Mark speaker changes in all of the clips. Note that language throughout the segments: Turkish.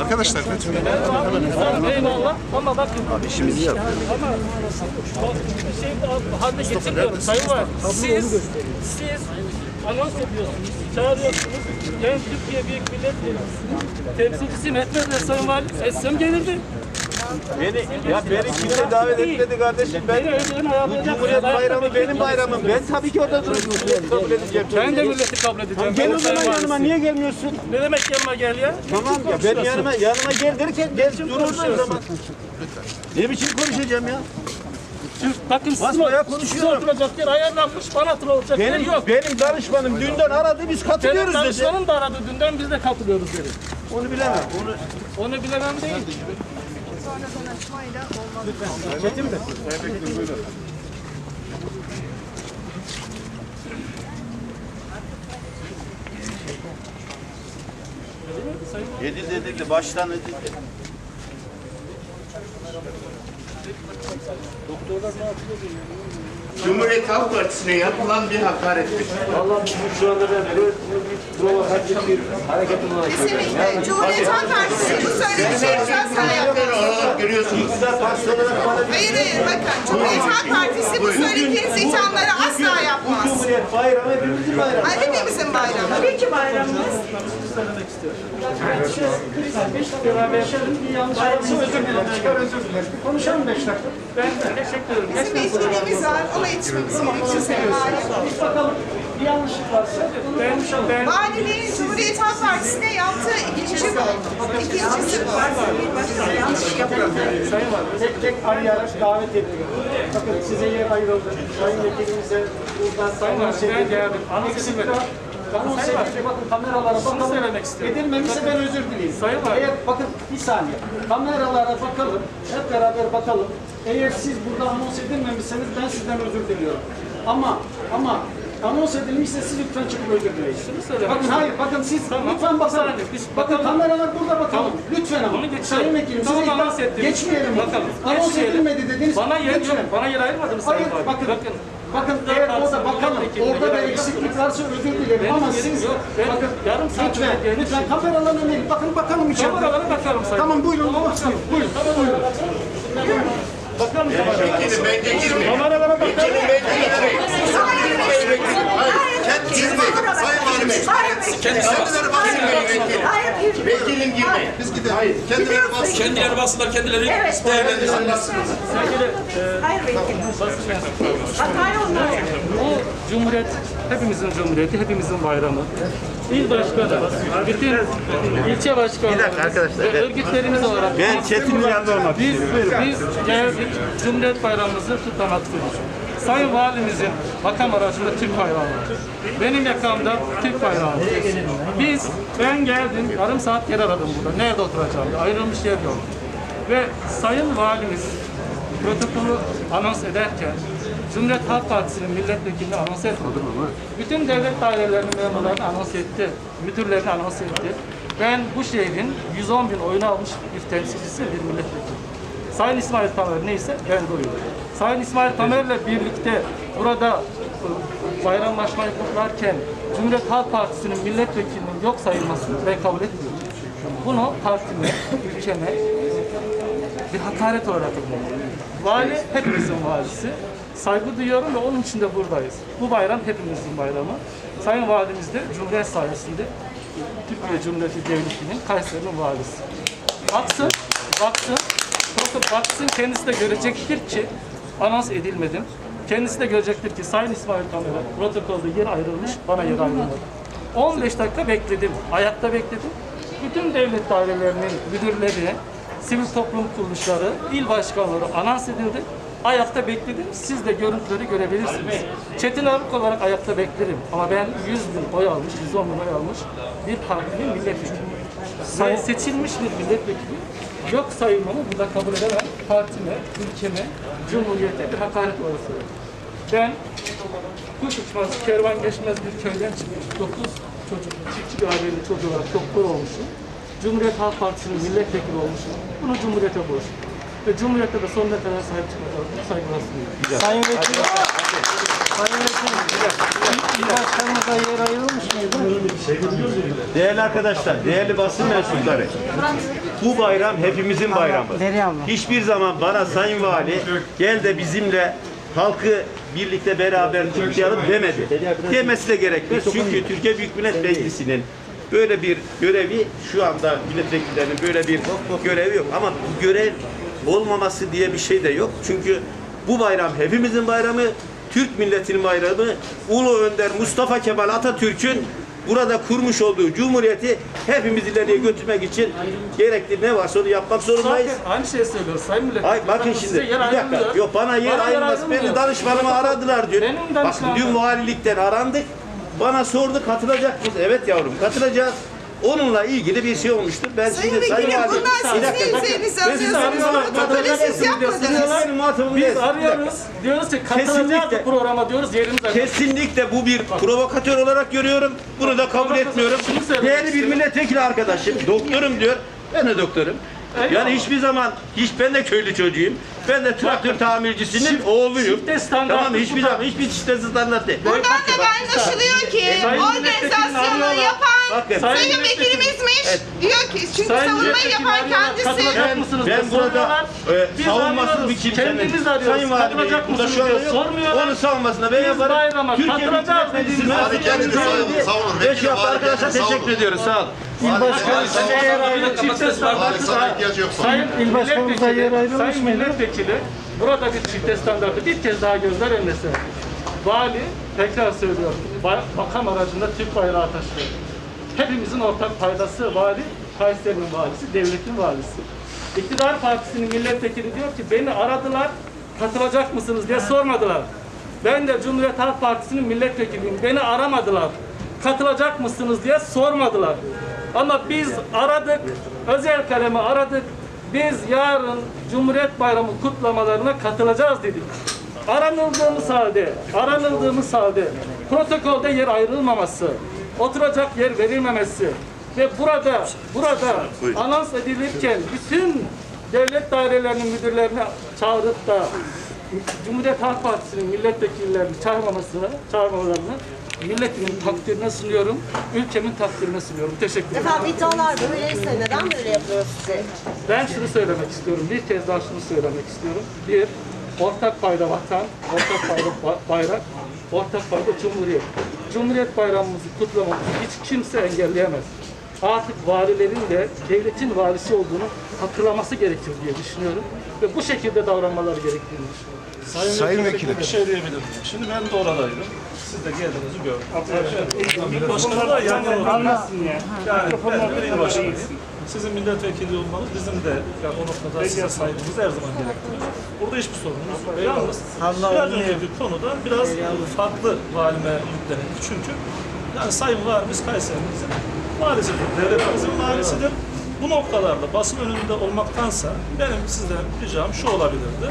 Speaker 1: Arkadaşlar lütfen.
Speaker 2: Eyvallah ama bakın. işimizi yapıyoruz. Ama şey haline getirmiyorum. Sayın var. Siz, siz anons ediyorsunuz, çağırıyorsunuz. Yani Türkiye Büyük Millet temsilcisi Mehmet Sayın Valim etsem gelirdi.
Speaker 3: Beni, ya beni kimse davet etmedi kardeşim. Ben bu. Cumhuriyet Bayramı benim bayramım. Ben tabii ki orada durup kabul edeceğim.
Speaker 2: Ben de milleti kabul edeceğim.
Speaker 3: Gel o zaman yanıma niye gelmiyorsun?
Speaker 2: Ne demek yanıma gel ya?
Speaker 3: Tamam ya ben yanıma yanıma gel derken gel dur orada o zaman. Ne biçim konuşacağım ya?
Speaker 2: Bakın siz siz
Speaker 3: konuşuyorum.
Speaker 2: oturacak yer ayarlanmış, bana oturacak yer
Speaker 3: Benim
Speaker 2: yok.
Speaker 3: benim danışmanım dünden aradı biz
Speaker 2: Benim
Speaker 3: katılıyoruz dedi.
Speaker 2: danışmanım da aradı dünden biz de katılıyoruz dedi.
Speaker 3: Onu bilemem. Onu
Speaker 2: Onu bilemem değil.
Speaker 4: Sonradan açmayla olmaz.
Speaker 3: edildi edildi baştan edildi.
Speaker 5: Cumhuriyet Halk Partisi'ne yapılan bir hakarettir.
Speaker 4: Hüseyin Bey, Cumhuriyet Halk Partisi bu söylediği şeyi Hayır hayır bakın Cumhuriyet Halk Partisi bu söylediğiniz ithamları asla yapmaz.
Speaker 3: Cumhuriyet bayramı hepimizin bayramı.
Speaker 4: Ay, Hepimizin bayramı. Tabii ki bayramımız.
Speaker 2: Konuşalım 5 dakika. Ben de teşekkür ederim.
Speaker 4: Bizim bir etkinliğimiz var. Ona Sayın Valim.
Speaker 2: Bakalım bir yanlışlık varsa ben, ben
Speaker 4: Valiliğin Cumhuriyet Halk Partisi'ne yaptığı ikinci bu. İkincisi bu.
Speaker 2: Sayın var. Tek tek arayarak davet ediyorum. Bakın size yer ayrıldı. Sayın vekilimize buradan Sayın var. Ben geldim. Anons edilmedi. Anons edilmedi. Bakın kameralara bakalım. söylemek istiyorum.
Speaker 6: Edilmemişse ben özür dileyim.
Speaker 2: Sayın Valim.
Speaker 6: Eğer bakın bir saniye. Kameralara bakalım. Hep beraber bakalım. Eğer siz burada anons edilmemişseniz ben sizden özür diliyorum. Ama ama anons edilmişse siz lütfen çıkıp
Speaker 2: söylemek
Speaker 6: Bakın hayır bakın siz
Speaker 2: Tamam,
Speaker 6: lütfen bakalım.
Speaker 2: saniye, biz
Speaker 6: bakın
Speaker 2: bakalım.
Speaker 6: kameralar burada bakalım.
Speaker 2: Tamam.
Speaker 6: Lütfen ama.
Speaker 2: Bunu geçelim.
Speaker 6: Sayın Vekilim
Speaker 2: Tamam,
Speaker 6: size
Speaker 2: anons ettiniz.
Speaker 6: geçmeyelim.
Speaker 2: Bakalım.
Speaker 6: Anons
Speaker 2: Geçmeyelim.
Speaker 6: edilmedi dediniz.
Speaker 2: Bana yer
Speaker 6: Lütfen.
Speaker 2: yok. Bana yer ayırmadınız Sayın
Speaker 6: Hayır
Speaker 2: Valim.
Speaker 6: bakın.
Speaker 2: Bakın.
Speaker 6: Bakın
Speaker 2: Dört
Speaker 6: eğer
Speaker 2: partisi
Speaker 6: orada bakalım
Speaker 2: milletvekili
Speaker 6: orada
Speaker 2: yer
Speaker 6: da
Speaker 2: ayırmadınız.
Speaker 6: eksiklik varsa özür dilerim
Speaker 2: Benim
Speaker 6: ama
Speaker 2: yerim
Speaker 6: siz
Speaker 2: yok. Ben
Speaker 6: bakın
Speaker 2: yarım saat
Speaker 6: lütfen
Speaker 2: önce
Speaker 6: lütfen kameraların önüne bakın bakalım içeride.
Speaker 2: Kameralara bakalım Sayın
Speaker 6: Tamam buyurun.
Speaker 2: Tamam,
Speaker 6: Buyurun.
Speaker 2: bakalım.
Speaker 6: Buyurun. buyurun.
Speaker 2: Bakalım.
Speaker 5: Vekilim bence girmeyin.
Speaker 2: Kameralara bakalım.
Speaker 5: Bence girmeyin. Girmeyin. Sayın Valim Bey. Kendileri basın vekilim. Vekilim girmeyin. Biz gidelim. Hayır. Kendileri basın.
Speaker 7: Kendileri basınlar, kendileri değerlendirsinler.
Speaker 2: Sevgili e, basın mensupları. Bu Cumhuriyet, hepimizin Cumhuriyeti, hepimizin bayramı. İl başkanı, bütün ilçe başkanları ve örgütlerimiz olarak
Speaker 3: Ben Çetin'in yanında olmak
Speaker 2: biz, biz geldik Cumhuriyet Bayramımızı kutlamak istedik. Sayın Valimizin makam aracında Türk bayrağı var. Benim yakamda Türk bayrağı var. Biz, ben geldim, yarım saat yer aradım burada. Nerede oturacağım? Ayrılmış yer yok. Ve Sayın Valimiz protokolü anons ederken Cumhuriyet Halk Partisi'nin milletvekilini anons etmedi. Bütün devlet dairelerinin memurlarını anons etti. Müdürlerini anons etti. Ben bu şehrin 110 bin oyunu almış bir temsilcisi, bir milletvekili. Sayın İsmail Tamer neyse ben de oyum. Sayın İsmail Tamer'le birlikte burada e, bayramlaşmayı kutlarken Cumhuriyet Halk Partisi'nin milletvekilinin yok sayılmasını ben kabul etmiyorum. Bunu partime, ülkeme, bir hakaret olarak görüyorum. Vali hepimizin valisi. Saygı duyuyorum ve onun için de buradayız. Bu bayram hepimizin bayramı. Sayın Valimiz de Cumhuriyet sayesinde Türkiye Cumhuriyeti Devleti'nin Kayseri'nin valisi. Baksın, baksın, bakın baksın kendisi de görecektir ki anons edilmedim. Kendisi de görecektir ki Sayın İsmail Tamer'e protokolde yer ayrılmış, bana yer ayrılmadı. 15 dakika bekledim, ayakta bekledim. Bütün devlet dairelerinin müdürleri, sivil toplum kuruluşları, il başkanları anons edildi. Ayakta bekledim. Siz de görüntüleri görebilirsiniz. Çetin Arık olarak ayakta beklerim. Ama ben 100 bin oy almış, 110 bin oy almış bir partinin milletvekili. Say seçilmiş bir milletvekili yok sayılmamı burada kabul edemem. Partime, ülkeme, cumhuriyete bir hakaret söylüyorum. Ben kuş uçmaz, kervan geçmez bir köyden çıkmış. 9 çocuk, çiftçi bir ailenin çocuğu olarak doktor olmuşum. Cumhuriyet Halk Partisi'nin milletvekili olmuşum. Bunu Cumhuriyete borçluyum. Ve Cumhuriyete de sonuna kadar sahip çıkacağım. Saygılar sunuyorum.
Speaker 6: Sayın Vekilim.
Speaker 3: Değerli arkadaşlar, değerli basın mensupları. Bu bayram hepimizin bayramı. Hiçbir zaman bana Sayın Vali gel de bizimle halkı birlikte beraber kutlayalım demedi. Demesi de gerekmez. Çünkü Türkiye Büyük Millet Meclisi'nin böyle bir görevi şu anda milletvekillerinin böyle bir görevi yok. Ama bu görev olmaması diye bir şey de yok. Çünkü bu bayram hepimizin bayramı. Türk milletinin bayramı. Ulu Önder Mustafa Kemal Atatürk'ün burada kurmuş olduğu cumhuriyeti hepimiz ileriye götürmek için gerekli ne varsa onu yapmak zorundayız.
Speaker 2: Zaten aynı şeyi söylüyoruz Sayın Millet.
Speaker 3: Ay bakın şimdi bir dakika.
Speaker 2: ayrılmıyor.
Speaker 3: Yok bana yer
Speaker 2: Bana
Speaker 3: ayrılmaz. Beni danışmanımı aradılar diyor.
Speaker 2: Benim
Speaker 3: Bak dün valilikten arandık. Bana sordu katılacak mısın? Evet yavrum katılacağız. Onunla ilgili bir şey olmuştur. Ben
Speaker 4: Sayın
Speaker 3: şimdi Sayın
Speaker 4: Vekilim
Speaker 3: Vali.
Speaker 4: bunlar
Speaker 3: Bir dakika,
Speaker 4: sizin
Speaker 3: Ben sizi arıyorum.
Speaker 4: Protokole siz
Speaker 3: Siz
Speaker 4: yapmadınız.
Speaker 2: Biz.
Speaker 3: Bir dakika.
Speaker 2: arıyoruz. Diyoruz ki katılacağız
Speaker 3: Kesinlikle.
Speaker 2: bu programa diyoruz yerimize.
Speaker 3: Kesinlikle bu bir provokatör olarak görüyorum. Bunu da kabul
Speaker 2: Provokatör,
Speaker 3: etmiyorum.
Speaker 2: şunu söylemek
Speaker 3: Değerli bir
Speaker 2: istiyorum.
Speaker 3: milletvekili arkadaşım, doktorum diyor. Ben de doktorum.
Speaker 2: Eyvallah.
Speaker 3: Yani hiçbir zaman, hiç ben de köylü çocuğuyum. Ben de traktör tamircisinin
Speaker 2: çift-
Speaker 3: oğluyum.
Speaker 2: çifte
Speaker 3: Tamam mı? hiçbir zaman, hiçbir çifte standart değil.
Speaker 4: Buradan da anlaşılıyor ki
Speaker 2: Sayın
Speaker 4: organizasyonu
Speaker 2: Milletvekilini
Speaker 4: yapan
Speaker 3: Bakın.
Speaker 2: Sayın
Speaker 4: sayın
Speaker 2: Milletvekili-
Speaker 4: vekilimiz
Speaker 3: Evet.
Speaker 4: diyor ki çünkü
Speaker 2: Sayın
Speaker 4: savunmayı yapan kendisi.
Speaker 3: Ben-
Speaker 2: mısınız
Speaker 3: ben burada, e, savunmasız bir kimsenin-
Speaker 2: Kendimiz arıyoruz.
Speaker 3: Sayın Valim Bey, burada yok.
Speaker 2: sormuyorlar.
Speaker 3: Onun savunmasına ben
Speaker 2: Biz
Speaker 3: yaparım.
Speaker 2: bayrama
Speaker 3: Türkiye Büyük
Speaker 2: katılacağız
Speaker 3: Millet Meclisi
Speaker 2: dediğimiz
Speaker 3: Meclisi
Speaker 1: kendini savunur.
Speaker 3: Beş yaptı
Speaker 1: vali
Speaker 3: arkadaşlar teşekkür ediyoruz. Sağ olun.
Speaker 2: Sayın çifte standart.
Speaker 1: sana ihtiyacı yok.
Speaker 2: Sayın milletvekili, sayın milletvekili burada bir çifte standartı bir kez daha gözler önüne. Vali tekrar söylüyorum. ba- Makam aracında Türk bayrağı taşıyor. Hepimizin ortak paydası vali, Kayseri'nin valisi, devletin valisi. İktidar Partisi'nin milletvekili diyor ki beni aradılar, katılacak mısınız diye sormadılar. Ben de Cumhuriyet Halk Partisi'nin milletvekiliyim. Beni aramadılar. Katılacak mısınız diye sormadılar. Ama biz aradık, özel kalemi aradık. Biz yarın Cumhuriyet Bayramı kutlamalarına katılacağız dedik. Aranıldığımız halde, aranıldığımız halde protokolde yer ayrılmaması, oturacak yer verilmemesi ve burada burada anons edilirken bütün devlet dairelerinin müdürlerini çağırıp da Cumhuriyet Halk Partisi'nin milletvekillerini çağırmamasını, çağırmalarını milletimin takdirine sunuyorum, ülkemin takdirine sunuyorum. Teşekkür ederim.
Speaker 8: Efendim iddialar böyleyse neden böyle yapıyor size?
Speaker 2: Ben şunu söylemek istiyorum, bir kez daha şunu söylemek istiyorum. Bir, ortak payda vatan, ortak payda ba- bayrak, ortak payda cumhuriyet. Cumhuriyet bayramımızı kutlamamızı hiç kimse engelleyemez. Artık valilerin de devletin valisi olduğunu hatırlaması gerekir diye düşünüyorum. Ve bu şekilde davranmaları gerektiğini düşünüyorum.
Speaker 1: Sayın
Speaker 9: Sayın
Speaker 1: Vekilim.
Speaker 9: Bir şey diyebilir miyim? Şimdi ben de oradaydım. Siz de geldiğinizi gördüm. Evet. Başkanı da yan yana
Speaker 2: Anlatsın ya.
Speaker 9: Yani ben bir il başkanıyım. Sizin milletvekili olmanız bizim de yani o noktada size saygımızı her zaman gerektiriyor. Burada hiçbir sorunumuz yok. Yalnız biraz önceki konuda biraz farklı valime yüklenildi. Çünkü yani Sayın Valimiz Kayserimizin valisidir, devletimizin valisidir. Bu noktalarda basın önünde olmaktansa benim sizden ricam şu olabilirdi.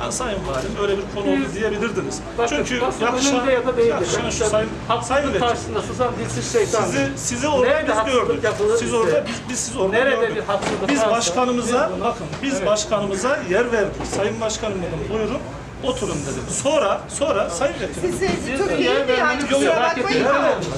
Speaker 9: Yani Sayın Valim öyle bir konu oldu diyebilirdiniz.
Speaker 2: Bakın,
Speaker 9: Çünkü
Speaker 2: basın
Speaker 9: yakışan,
Speaker 2: önünde ya da değildir.
Speaker 9: yakışan şu Sayın, Sayın Vekilim.
Speaker 2: karşısında susan dilsiz şeytan.
Speaker 9: Sizi, sizi orada
Speaker 2: Nerede
Speaker 9: biz
Speaker 2: haksızlık
Speaker 9: gördük.
Speaker 2: yapılır
Speaker 9: Siz
Speaker 2: size?
Speaker 9: orada, biz, biz siz orada
Speaker 2: Nerede
Speaker 9: gördük.
Speaker 2: bir haksızlık
Speaker 9: Biz
Speaker 2: varsa,
Speaker 9: başkanımıza,
Speaker 2: biz bunu-
Speaker 9: bakın biz
Speaker 2: Evet.
Speaker 9: başkanımıza yer verdik. Sayın başkanım dedim, buyurun oturun dedim. Sonra, sonra Sayın.
Speaker 4: Sizi
Speaker 2: Sizin
Speaker 4: Türkiye'yi de yani kusura
Speaker 2: yok.
Speaker 4: bakmayın.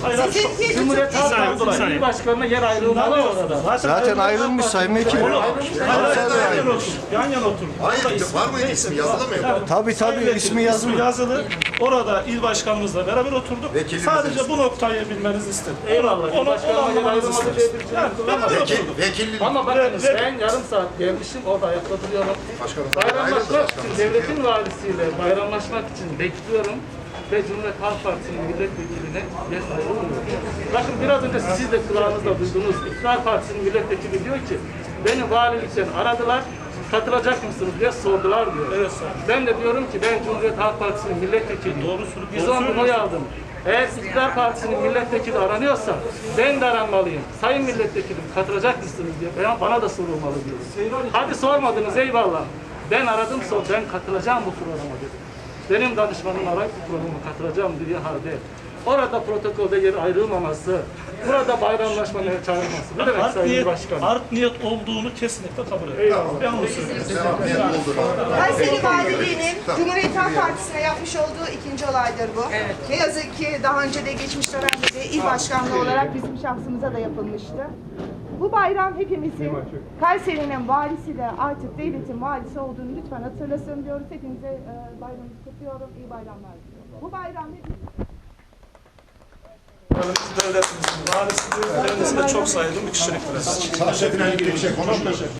Speaker 9: Hayır, hayır,
Speaker 4: sizin
Speaker 9: çok-
Speaker 4: bir
Speaker 2: Cumhuriyet Halk il başkanına yer ayrılmalı orada.
Speaker 1: Zaten ayrılmış Sayın Vekilim.
Speaker 9: Hayır, hayır, yan yana oturun. Yan yana oturun.
Speaker 1: Hayır, var mıydı ismi? Yazılı mı? Tabii, tabii, ismi yazılı.
Speaker 9: yazılı. Orada il başkanımızla beraber oturduk. Sadece bu noktayı bilmenizi istedim.
Speaker 2: Eyvallah.
Speaker 9: Onu,
Speaker 2: il başkanına
Speaker 9: onu
Speaker 2: yer
Speaker 9: anlamanızı
Speaker 2: ayrılmalı
Speaker 1: Vekil.
Speaker 2: Ama bakınız ben yarım saat gelmişim orada ayakta duruyorum.
Speaker 1: Başkanım,
Speaker 2: Bayramlaşmak için
Speaker 1: başkanım.
Speaker 2: devletin valisiyle bayramlaşmak için bekliyorum ve Cumhuriyet Halk Partisi'nin milletvekiline yer ayrılmıyor. Bakın biraz önce siz de kulağınızda duydunuz. İktidar Partisi'nin milletvekili diyor ki beni valilikten aradılar katılacak mısınız diye sordular diyor.
Speaker 9: Evet.
Speaker 2: Ben de diyorum ki ben Cumhuriyet Halk Partisi'nin milletvekiliyim.
Speaker 9: Doğru sor- doğru
Speaker 2: 110 bin oy aldım. Eğer iktidar partisinin milletvekili aranıyorsa ben de aranmalıyım. Sayın milletvekilim katılacak mısınız diye bana da sorulmalı diyor. Hadi sormadınız eyvallah. Ben aradım sor ben katılacağım bu programa dedim. Benim danışmanım arayıp bu programa katılacağım diye halde orada protokolde yer ayrılmaması, burada bayramlaşmanın çağrılması. Ne demek
Speaker 9: Art
Speaker 2: Sayın
Speaker 9: niyet,
Speaker 2: Başkanım?
Speaker 9: art niyet olduğunu kesinlikle kabul ediyorum. Ben onu söylüyorum.
Speaker 4: Kayseri Valiliği'nin Cumhuriyet Halk Partisi'ne yapmış olduğu ikinci olaydır bu. Ne yazık ki daha önce de geçmiş dönemde de il başkanlığı olarak bizim şahsımıza da yapılmıştı. Bu bayram hepimizin, Kayseri'nin valisi de artık devletin valisi olduğunu lütfen hatırlasın diyoruz. Hepinize e, bayramınızı kutluyorum. İyi bayramlar diliyorum. Bu bayram hepimiz
Speaker 9: Devletimizin valisi, kendisi de çok saygın bir kişiliktir.
Speaker 1: Sahşetine ilgili bir şey.